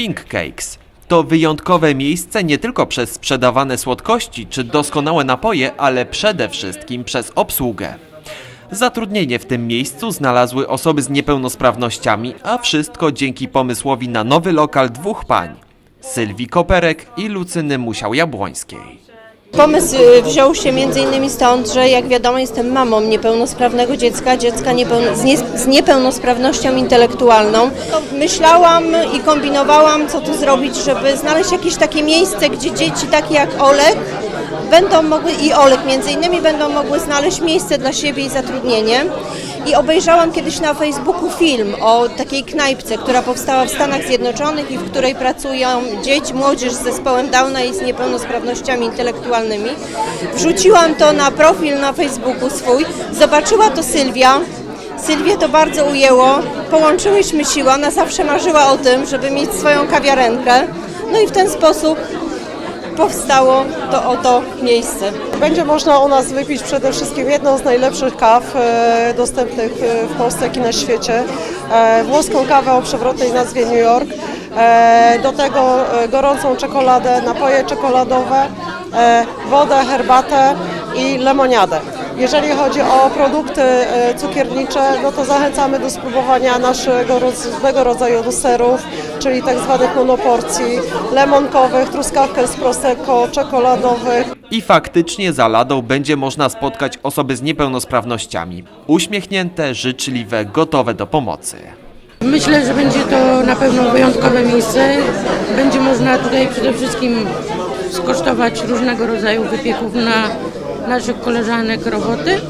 Pink Cakes. To wyjątkowe miejsce nie tylko przez sprzedawane słodkości czy doskonałe napoje, ale przede wszystkim przez obsługę. Zatrudnienie w tym miejscu znalazły osoby z niepełnosprawnościami, a wszystko dzięki pomysłowi na nowy lokal dwóch pań. Sylwii Koperek i Lucyny Musiał-Jabłońskiej. Pomysł y, wziął się innymi stąd, że jak wiadomo jestem mamą niepełnosprawnego dziecka, dziecka niepełno, z, nie, z niepełnosprawnością intelektualną. Myślałam i kombinowałam, co tu zrobić, żeby znaleźć jakieś takie miejsce, gdzie dzieci takie jak Olek będą mogły i Olek między innymi będą mogły znaleźć miejsce dla siebie i zatrudnienie. I obejrzałam kiedyś na Facebooku film o takiej knajpce, która powstała w Stanach Zjednoczonych i w której pracują dzieci, młodzież z zespołem Downa i z niepełnosprawnościami intelektualnymi. Wrzuciłam to na profil na Facebooku swój, zobaczyła to Sylwia. Sylwię to bardzo ujęło, połączyłyśmy siły, ona zawsze marzyła o tym, żeby mieć swoją kawiarenkę. No i w ten sposób powstało to oto miejsce. Będzie można u nas wypić przede wszystkim jedną z najlepszych kaw e, dostępnych e, w Polsce, jak i na świecie. E, włoską kawę o przewrotnej nazwie New York. Do tego gorącą czekoladę, napoje czekoladowe, wodę, herbatę i lemoniadę. Jeżeli chodzi o produkty e, cukiernicze, no to zachęcamy do spróbowania naszego różnego rodzaju serów, czyli tak zwanych monoporcji, lemonkowych, truskawkę z prosecco, czekoladowych. I faktycznie za ladą będzie można spotkać osoby z niepełnosprawnościami. Uśmiechnięte, życzliwe, gotowe do pomocy. Myślę, że będzie to na pewno wyjątkowe miejsce. Będzie można tutaj przede wszystkim skosztować różnego rodzaju wypieków na naszych koleżanek roboty.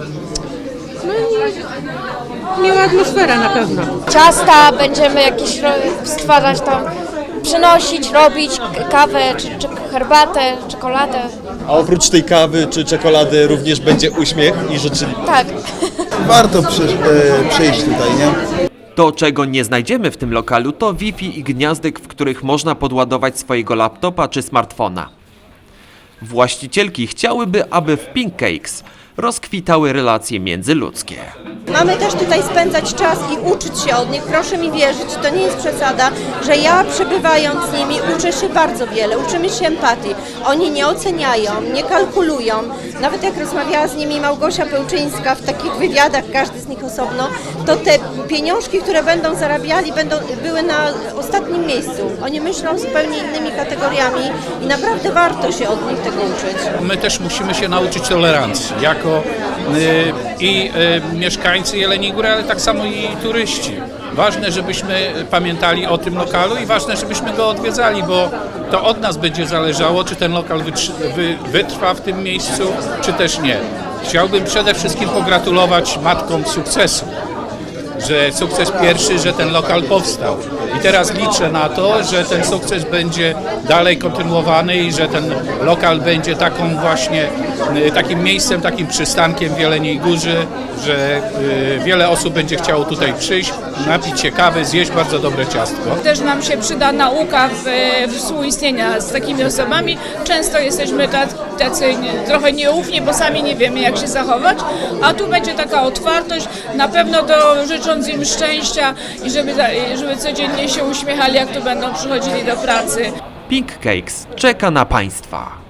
No i miła atmosfera na pewno. ciasta, będziemy jakieś stwarzać tam, przynosić, robić kawę, czy, czy herbatę, czekoladę. A oprócz tej kawy czy czekolady również będzie uśmiech i życzliwość. Tak. warto przy, e, przyjść tutaj, nie? To, czego nie znajdziemy w tym lokalu, to Wi-Fi i gniazdek, w których można podładować swojego laptopa czy smartfona. Właścicielki chciałyby, aby w Pink Cakes rozkwitały relacje międzyludzkie. Mamy też tutaj spędzać czas i uczyć się od nich. Proszę mi wierzyć, to nie jest przesada, że ja przebywając z nimi uczę się bardzo wiele. Uczymy się empatii. Oni nie oceniają, nie kalkulują. Nawet jak rozmawiała z nimi Małgosia Pełczyńska w takich wywiadach, każdy z nich osobno, to te pieniążki, które będą zarabiali, będą, były na ostatnim miejscu. Oni myślą zupełnie innymi kategoriami i naprawdę warto się od nich tego uczyć. My też musimy się nauczyć tolerancji jako y, i y, mieszkańcy Jeleniej Góry, ale tak samo i turyści. Ważne, żebyśmy pamiętali o tym lokalu i ważne, żebyśmy go odwiedzali, bo to od nas będzie zależało, czy ten lokal wytrwa w tym miejscu, czy też nie. Chciałbym przede wszystkim pogratulować matkom sukcesu że sukces pierwszy, że ten lokal powstał. I teraz liczę na to, że ten sukces będzie dalej kontynuowany i że ten lokal będzie taką właśnie, y, takim miejscem, takim przystankiem w Jeleniej Górze, że y, wiele osób będzie chciało tutaj przyjść, napić się kawy, zjeść bardzo dobre ciastko. Też nam się przyda nauka w, w współistnienia z takimi osobami. Często jesteśmy tac- tacy trochę nieufni, bo sami nie wiemy jak się zachować, a tu będzie taka otwartość, na pewno to życząc im szczęścia i żeby, żeby codziennie się uśmiechali, jak tu będą przychodzili do pracy. Pink Cakes czeka na Państwa.